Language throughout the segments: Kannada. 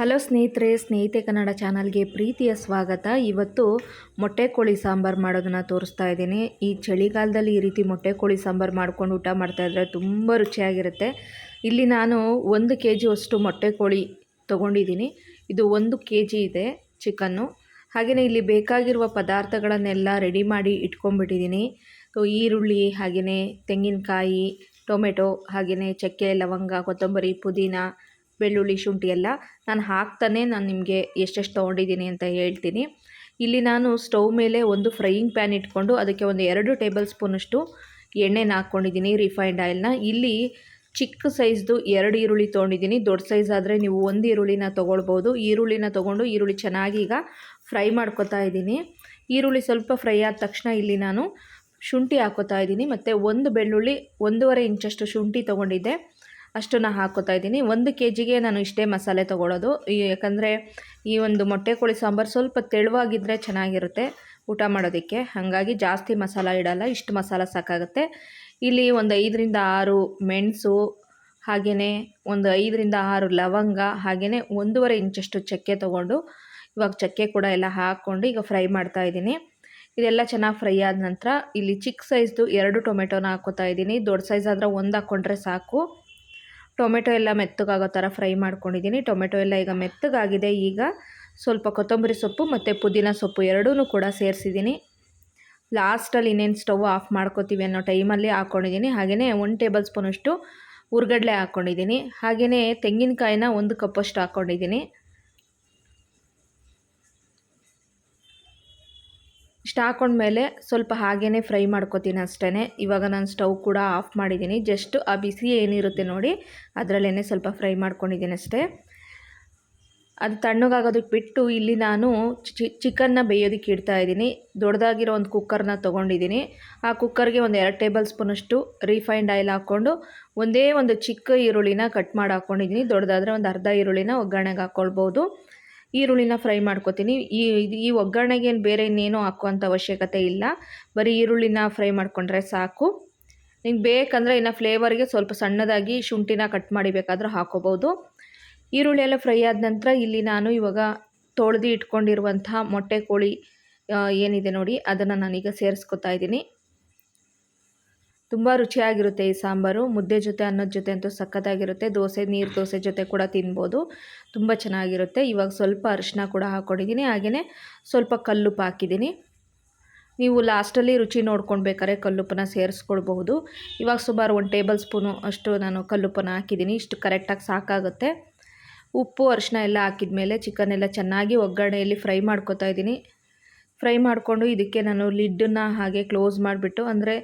ಹಲೋ ಸ್ನೇಹಿತರೆ, ಸ್ನೇಹಿತೆ ಕನ್ನಡ ಚಾನಲ್ಗೆ ಪ್ರೀತಿಯ ಸ್ವಾಗತ. ಇವತ್ತು ಮೊಟ್ಟೆ ಕೋಳಿ ಸಾಂಬಾರು ಮಾಡೋದನ್ನು ತೋರಿಸ್ತಾ ಇದ್ದೀನಿ. ಈ ಚಳಿಗಾಲದಲ್ಲಿ ಈ ರೀತಿ ಮೊಟ್ಟೆ ಕೋಳಿ ಸಾಂಬಾರು ಮಾಡ್ಕೊಂಡು ಊಟ ಮಾಡ್ತಾಯಿದ್ರೆ ತುಂಬ ರುಚಿಯಾಗಿರುತ್ತೆ. ಇಲ್ಲಿ ನಾನು ಒಂದು ಕೆ ಜಿ ಅಷ್ಟು ಮೊಟ್ಟೆ ಕೋಳಿ ತೊಗೊಂಡಿದ್ದೀನಿ. ಇದು ಒಂದು ಕೆ ಜಿ ಇದೆ ಚಿಕನ್ನು. ಹಾಗೆಯೇ ಇಲ್ಲಿ ಬೇಕಾಗಿರುವ ಪದಾರ್ಥಗಳನ್ನೆಲ್ಲ ರೆಡಿ ಮಾಡಿ ಇಟ್ಕೊಂಡ್ಬಿಟ್ಟಿದ್ದೀನಿ. ಈರುಳ್ಳಿ ಹಾಗೆಯೇ ತೆಂಗಿನಕಾಯಿ, ಟೊಮೆಟೊ ಹಾಗೆಯೇ ಚಕ್ಕೆ, ಲವಂಗ, ಕೊತ್ತಂಬರಿ, ಪುದೀನ ಬೆಳ್ಳುಳ್ಳಿ ಶುಂಠಿ ಎಲ್ಲ ನಾನು ಹಾಕ್ತಾನೆ ನಾನು ನಿಮಗೆ ಎಷ್ಟೆಷ್ಟು ತೊಗೊಂಡಿದ್ದೀನಿ ಅಂತ ಹೇಳ್ತೀನಿ. ಇಲ್ಲಿ ನಾನು ಸ್ಟವ್ ಮೇಲೆ ಒಂದು ಫ್ರೈಯಿಂಗ್ ಪ್ಯಾನ್ ಇಟ್ಕೊಂಡು ಅದಕ್ಕೆ ಒಂದು ಎರಡು ಟೇಬಲ್ ಸ್ಪೂನಷ್ಟು ಎಣ್ಣೆನ ಹಾಕ್ಕೊಂಡಿದ್ದೀನಿ ರಿಫೈನ್ಡ್ ಆಯಿಲ್ನ ಇಲ್ಲಿ ಚಿಕ್ಕ ಸೈಜ್ದು ಎರಡು ಈರುಳ್ಳಿ ತೊಗೊಂಡಿದ್ದೀನಿ, ದೊಡ್ಡ ಸೈಜ್ ಆದರೆ ನೀವು ಒಂದು ಈರುಳ್ಳಿನ ತೊಗೊಳ್ಬೋದು. ಈರುಳ್ಳಿನ ತೊಗೊಂಡು ಈರುಳ್ಳಿ ಚೆನ್ನಾಗಿ ಈಗ ಫ್ರೈ ಮಾಡ್ಕೊತಾ ಇದ್ದೀನಿ. ಈರುಳ್ಳಿ ಸ್ವಲ್ಪ ಫ್ರೈ ಆದ ತಕ್ಷಣ ಇಲ್ಲಿ ನಾನು ಶುಂಠಿ ಹಾಕೋತಾ ಇದ್ದೀನಿ. ಮತ್ತು ಒಂದು ಬೆಳ್ಳುಳ್ಳಿ ಒಂದೂವರೆ ಇಂಚಷ್ಟು ಶುಂಠಿ ತೊಗೊಂಡಿದ್ದೆ. ಅಷ್ಟನ್ನು ಹಾಕೋತಾ ಇದ್ದೀನಿ. ಒಂದು ಕೆ ಜಿಗೆ ನಾನು ಇಷ್ಟೇ ಮಸಾಲೆ ತೊಗೊಳೋದು. ಯಾಕಂದರೆ ಈ ಒಂದು ಮೊಟ್ಟೆ ಕೋಳಿ ಸಾಂಬಾರು ಸ್ವಲ್ಪ ತೆಳುವಾಗಿದ್ದರೆ ಚೆನ್ನಾಗಿರುತ್ತೆ ಊಟ ಮಾಡೋದಕ್ಕೆ. ಹಾಗಾಗಿ ಜಾಸ್ತಿ ಮಸಾಲ ಇಡಲ್ಲ, ಇಷ್ಟು ಮಸಾಲ ಸಾಕಾಗುತ್ತೆ. ಇಲ್ಲಿ ಒಂದು ಐದರಿಂದ ಆರು ಮೆಣಸು ಹಾಗೆಯೇ ಒಂದು ಐದರಿಂದ ಆರು ಲವಂಗ ಹಾಗೆಯೇ ಒಂದೂವರೆ ಇಂಚಷ್ಟು ಚಕ್ಕೆ ತೊಗೊಂಡು, ಇವಾಗ ಚಕ್ಕೆ ಕೂಡ ಎಲ್ಲ ಹಾಕ್ಕೊಂಡು ಈಗ ಫ್ರೈ ಮಾಡ್ತಾ ಇದ್ದೀನಿ. ಇದೆಲ್ಲ ಚೆನ್ನಾಗಿ ಫ್ರೈ ಆದ ನಂತರ ಇಲ್ಲಿ ಚಿಕ್ಕ ಸೈಜ್ದು ಎರಡು ಟೊಮೆಟೊನ ಹಾಕೋತಾ ಇದ್ದೀನಿ. ದೊಡ್ಡ ಸೈಜ್ ಆದರೆ ಒಂದು ಹಾಕ್ಕೊಂಡ್ರೆ ಸಾಕು. ಟೊಮೆಟೊ ಎಲ್ಲ ಮೆತ್ತಗಾಗೋ ಥರ ಫ್ರೈ ಮಾಡ್ಕೊಂಡಿದ್ದೀನಿ. ಟೊಮೆಟೊ ಎಲ್ಲ ಈಗ ಮೆತ್ತಗಾಗಿದೆ. ಈಗ ಸ್ವಲ್ಪ ಕೊತ್ತಂಬರಿ ಸೊಪ್ಪು ಮತ್ತು ಪುದೀನ ಸೊಪ್ಪು ಎರಡೂ ಕೂಡ ಸೇರಿಸಿದ್ದೀನಿ. ಲಾಸ್ಟಲ್ಲಿ ಇನ್ನೇನು ಸ್ಟವ್ ಆಫ್ ಮಾಡ್ಕೋತೀವಿ ಅನ್ನೋ ಟೈಮಲ್ಲಿ ಹಾಕ್ಕೊಂಡಿದ್ದೀನಿ ಹಾಗೆಯೇ ಒನ್ ಟೇಬಲ್ ಸ್ಪೂನಷ್ಟು ಉರ್ಗಡ್ಲೆ ಹಾಕ್ಕೊಂಡಿದ್ದೀನಿ ಹಾಗೆಯೇ ತೆಂಗಿನಕಾಯಿನ ಒಂದು ಕಪ್ಪಷ್ಟು ಹಾಕ್ಕೊಂಡಿದ್ದೀನಿ ಇಷ್ಟು ಹಾಕೊಂಡ್ಮೇಲೆ ಸ್ವಲ್ಪ ಹಾಗೇ ಫ್ರೈ ಮಾಡ್ಕೊತೀನಿ ಅಷ್ಟೇ ಇವಾಗ ನಾನು ಸ್ಟವ್ ಕೂಡ ಆಫ್ ಮಾಡಿದ್ದೀನಿ. ಜಸ್ಟ್ ಆ ಬಿಸಿ ಏನಿರುತ್ತೆ ನೋಡಿ ಅದರಲ್ಲೇ ಸ್ವಲ್ಪ ಫ್ರೈ ಮಾಡ್ಕೊಂಡಿದ್ದೀನಿ ಅಷ್ಟೇ. ಅದು ತಣ್ಣಗಾಗೋದಕ್ಕೆ ಬಿಟ್ಟು ಇಲ್ಲಿ ನಾನು ಚಿಕನ್ನ ಬೇಯೋದಕ್ಕೆ ಇಡ್ತಾ ಇದ್ದೀನಿ. ದೊಡ್ಡದಾಗಿರೋ ಒಂದು ಕುಕ್ಕರ್ನ ತೊಗೊಂಡಿದ್ದೀನಿ. ಆ ಕುಕ್ಕರ್ಗೆ ಒಂದು ಎರಡು ಟೇಬಲ್ ಸ್ಪೂನಷ್ಟು ರಿಫೈನ್ಡ್ ಆಯಿಲ್ ಹಾಕ್ಕೊಂಡು ಒಂದೇ ಒಂದು ಚಿಕ್ಕ ಈರುಳ್ಳಿನ ಕಟ್ ಮಾಡಿ ಹಾಕ್ಕೊಂಡಿದ್ದೀನಿ ದೊಡ್ಡದಾದರೆ ಒಂದು ಅರ್ಧ ಈರುಳ್ಳಿನ ಒಗ್ಗರಣೆಗೆ ಹಾಕ್ಕೊಳ್ಬೋದು ಈರುಳ್ಳಿನ ಫ್ರೈ ಮಾಡ್ಕೊತೀನಿ. ಈ ಈ ಒಗ್ಗರಣೆಗೇನು ಬೇರೆ ಇನ್ನೇನು ಹಾಕುವಂಥ ಅವಶ್ಯಕತೆ ಇಲ್ಲ. ಬರೀ ಈರುಳ್ಳಿನ ಫ್ರೈ ಮಾಡಿಕೊಂಡ್ರೆ ಸಾಕು. ನಿಂಗೆ ಬೇಕಂದರೆ ಇನ್ನು ಫ್ಲೇವರ್ಗೆ ಸ್ವಲ್ಪ ಸಣ್ಣದಾಗಿ ಶುಂಠಿನ ಕಟ್ ಮಾಡಿ ಬೇಕಾದರೂ ಹಾಕೋಬೋದು ಈರುಳ್ಳಿ ಎಲ್ಲ ಫ್ರೈ ಆದ ನಂತರ ಇಲ್ಲಿ ನಾನು ಇವಾಗ ತೊಳೆದು ಇಟ್ಕೊಂಡಿರುವಂಥ ಮೊಟ್ಟೆ ಕೋಳಿ ಏನಿದೆ ನೋಡಿ, ಅದನ್ನು ನಾನೀಗ ಸೇರಿಸ್ಕೊತಾ ಇದ್ದೀನಿ. ತುಂಬ ರುಚಿಯಾಗಿರುತ್ತೆ ಈ ಸಾಂಬಾರು. ಮುದ್ದೆ ಜೊತೆ, ಅನ್ನದ ಜೊತೆ ಅಂತೂ ಸಖತ್ತಾಗಿರುತ್ತೆ. ದೋಸೆ, ನೀರು ದೋಸೆ ಜೊತೆ ಕೂಡ ತಿನ್ಬೋದು. ತುಂಬ ಚೆನ್ನಾಗಿರುತ್ತೆ. ಇವಾಗ ಸ್ವಲ್ಪ ಅರಿಶಿನ ಕೂಡ ಹಾಕ್ಕೊಂಡಿದ್ದೀನಿ ಹಾಗೆಯೇ ಸ್ವಲ್ಪ ಕಲ್ಲುಪ್ಪು ಹಾಕಿದ್ದೀನಿ. ನೀವು ಲಾಸ್ಟಲ್ಲಿ ರುಚಿ ನೋಡ್ಕೊಂಡು ಬೇಕಾದ್ರೆ ಕಲ್ಲುಪ್ಪನ್ನ ಸೇರಿಸ್ಕೊಳ್ಬಹುದು. ಇವಾಗ ಸುಮಾರು ಒಂದು ಟೇಬಲ್ ಸ್ಪೂನು ಅಷ್ಟು ನಾನು ಕಲ್ಲುಪ್ಪನ ಹಾಕಿದ್ದೀನಿ. ಇಷ್ಟು ಕರೆಕ್ಟಾಗಿ ಸಾಕಾಗುತ್ತೆ. ಉಪ್ಪು, ಅರಿಶಿನ ಎಲ್ಲ ಹಾಕಿದ ಮೇಲೆ ಚಿಕನ್ ಎಲ್ಲ ಚೆನ್ನಾಗಿ ಒಗ್ಗರಣೆಯಲ್ಲಿ ಫ್ರೈ ಮಾಡ್ಕೊತಾ ಇದ್ದೀನಿ. ಫ್ರೈ ಮಾಡಿಕೊಂಡು ಇದಕ್ಕೆ ನಾನು ಲಿಡ್ಡನ್ನು ಹಾಗೆ ಕ್ಲೋಸ್ ಮಾಡಿಬಿಟ್ಟು, ಅಂದರೆ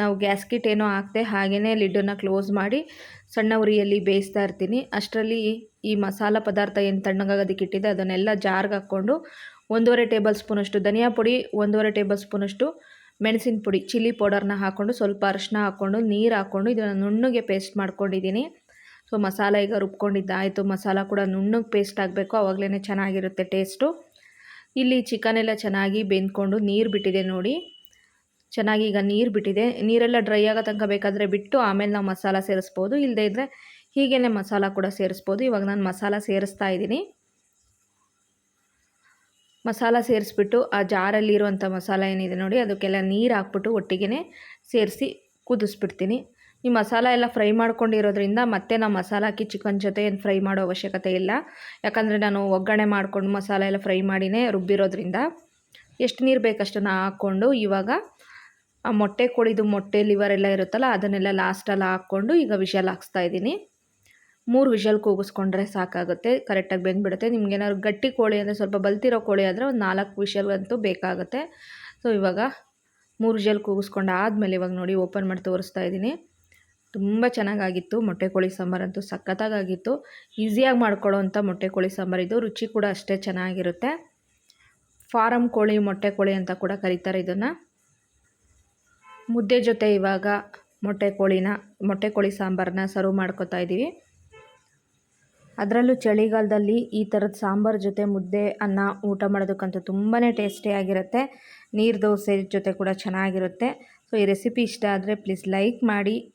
ನಾವು ಗ್ಯಾಸ್ಕಿಟ್ ಏನೋ ಹಾಕ್ದೆ ಹಾಗೆಯೇ ಲಿಡ್ಡನ್ನು ಕ್ಲೋಸ್ ಮಾಡಿ ಸಣ್ಣ ಉರಿಯಲ್ಲಿ ಬೇಯಿಸ್ತಾ ಇರ್ತೀನಿ. ಅಷ್ಟರಲ್ಲಿ ಈ ಮಸಾಲ ಪದಾರ್ಥ ಏನು ತಣ್ಣಗಾಗೋದಕ್ಕೆ ಇಟ್ಟಿದೆ ಅದನ್ನೆಲ್ಲ ಜಾರ್ಗೆ ಹಾಕ್ಕೊಂಡು ಒಂದೂವರೆ ಟೇಬಲ್ ಸ್ಪೂನಷ್ಟು ಧನಿಯಾ ಪುಡಿ, ಒಂದೂವರೆ ಟೇಬಲ್ ಸ್ಪೂನಷ್ಟು ಮೆಣಸಿನ ಪುಡಿ, ಚಿಲ್ಲಿ ಪೌಡರ್ನ ಹಾಕ್ಕೊಂಡು ಸ್ವಲ್ಪ ಅರಶಿನ ಹಾಕ್ಕೊಂಡು ನೀರು ಹಾಕ್ಕೊಂಡು ಇದನ್ನು ನುಣ್ಣಗೆ ಪೇಸ್ಟ್ ಮಾಡ್ಕೊಂಡಿದ್ದೀನಿ. ಸೊ ಮಸಾಲ ಈಗ ರುಬ್ಕೊಂಡಿದ್ದಾಯಿತು ಮಸಾಲ ಕೂಡ ನುಣ್ಣಗೆ ಪೇಸ್ಟ್ ಆಗಬೇಕು ಆವಾಗಲೇ ಚೆನ್ನಾಗಿರುತ್ತೆ ಟೇಸ್ಟು. ಇಲ್ಲಿ ಚಿಕನ್ ಎಲ್ಲ ಚೆನ್ನಾಗಿ ಬೆಂದ್ಕೊಂಡು ನೀರು ಬಿಟ್ಟಿದೆ ನೋಡಿ. ಚೆನ್ನಾಗಿ ಈಗ ನೀರು ಬಿಟ್ಟಿದೆ. ನೀರೆಲ್ಲ ಡ್ರೈ ಆಗೋ ತನಕ ಬೇಕಾದರೆ ಬಿಟ್ಟು ಆಮೇಲೆ ನಾವು ಮಸಾಲ ಸೇರಿಸ್ಬೋದು. ಇಲ್ಲದೇ ಇದ್ದರೆ ಹೀಗೇ ಮಸಾಲ ಕೂಡ ಸೇರಿಸ್ಬೋದು. ಇವಾಗ ನಾನು ಮಸಾಲ ಸೇರಿಸ್ತಾ ಇದ್ದೀನಿ. ಮಸಾಲ ಸೇರಿಸ್ಬಿಟ್ಟು ಆ ಜಾರಲ್ಲಿರುವಂಥ ಮಸಾಲ ಏನಿದೆ ನೋಡಿ, ಅದಕ್ಕೆಲ್ಲ ನೀರು ಹಾಕ್ಬಿಟ್ಟು ಒಟ್ಟಿಗೆ ಸೇರಿಸಿ ಕುದಿಸ್ಬಿಡ್ತೀನಿ. ಈ ಮಸಾಲ ಎಲ್ಲ ಫ್ರೈ ಮಾಡ್ಕೊಂಡಿರೋದ್ರಿಂದ ಮತ್ತೆ ನಾವು ಮಸಾಲ ಹಾಕಿ ಚಿಕನ್ ಜೊತೆ ಏನು ಫ್ರೈ ಮಾಡೋ ಅವಶ್ಯಕತೆ ಇಲ್ಲ. ಯಾಕಂದರೆ ನಾನು ಒಗ್ಗರಣೆ ಮಾಡಿಕೊಂಡು ಮಸಾಲ ಎಲ್ಲ ಫ್ರೈ ಮಾಡಿನೇ ರುಬ್ಬಿರೋದ್ರಿಂದ ಎಷ್ಟು ನೀರು ಬೇಕಷ್ಟನ್ನು ಹಾಕ್ಕೊಂಡು ಇವಾಗ ಆ ಮೊಟ್ಟೆ ಕೊಡಿದು ಮೊಟ್ಟೆ ಲಿವರ್ ಎಲ್ಲ ಇರುತ್ತಲ್ಲ ಅದನ್ನೆಲ್ಲ ಲಾಸ್ಟಲ್ಲಿ ಹಾಕ್ಕೊಂಡು ಈಗ ವಿಷಲ್ ಹಾಕ್ಸ್ತಾ ಇದ್ದೀನಿ. ಮೂರು ವಿಷಲ್ ಕೂಗಿಸ್ಕೊಂಡ್ರೆ ಸಾಕಾಗುತ್ತೆ ಕರೆಕ್ಟಾಗಿ ಬೆಂದ್ಬಿಡುತ್ತೆ. ನಿಮ್ಗೇನಾದ್ರು ಗಟ್ಟಿ ಕೋಳಿ ಅಂದರೆ ಸ್ವಲ್ಪ ಬಲ್ತಿರೋ ಕೋಳಿ ಆದರೆ ಒಂದು ನಾಲ್ಕು ವಿಷಲ್ಗಂತೂ ಬೇಕಾಗುತ್ತೆ. ಸೊ ಇವಾಗ ಮೂರು ವಿಷಲ್ ಕೂಗಿಸ್ಕೊಂಡು ಆದಮೇಲೆ ಇವಾಗ ನೋಡಿ ಓಪನ್ ಮಾಡಿ ತೋರಿಸ್ತಾ ಇದ್ದೀನಿ. ತುಂಬ ಚೆನ್ನಾಗಾಗಿತ್ತು. ಮೊಟ್ಟೆ ಕೋಳಿ ಸಾಂಬಾರಂತೂ ಸಖತ್ತಾಗಿತ್ತು ಈಸಿಯಾಗಿ ಮಾಡ್ಕೊಳ್ಳೋವಂಥ ಮೊಟ್ಟೆ ಕೋಳಿ ಸಾಂಬಾರು ರುಚಿ ಕೂಡ ಅಷ್ಟೇ ಚೆನ್ನಾಗಿರುತ್ತೆ. ಫಾರಮ್ ಕೋಳಿ, ಮೊಟ್ಟೆ ಕೋಳಿ ಅಂತ ಕೂಡ ಕರೀತಾರೆ ಇದನ್ನು. ಮುದ್ದೆ ಜೊತೆ ಇವಾಗ ಮೊಟ್ಟೆ ಕೋಳಿನ, ಮೊಟ್ಟೆ ಕೋಳಿ ಸಾಂಬಾರನ್ನ ಸರ್ವ್ ಮಾಡ್ಕೋತಾ ಇದ್ದೀವಿ. ಅದರಲ್ಲೂ ಚಳಿಗಾಲದಲ್ಲಿ ಈ ಥರದ ಸಾಂಬಾರು ಜೊತೆ ಮುದ್ದೆ, ಅನ್ನ, ಊಟ ಮಾಡೋದಕ್ಕಂತೂ ತುಂಬಾ ಟೇಸ್ಟಿಯಾಗಿರುತ್ತೆ ನೀರು ದೋಸೆ ಜೊತೆ ಕೂಡ ಚೆನ್ನಾಗಿರುತ್ತೆ. ಸೊ, ಈ ರೆಸಿಪಿ ಇಷ್ಟ ಆದರೆ ಪ್ಲೀಸ್ ಲೈಕ್ ಮಾಡಿ.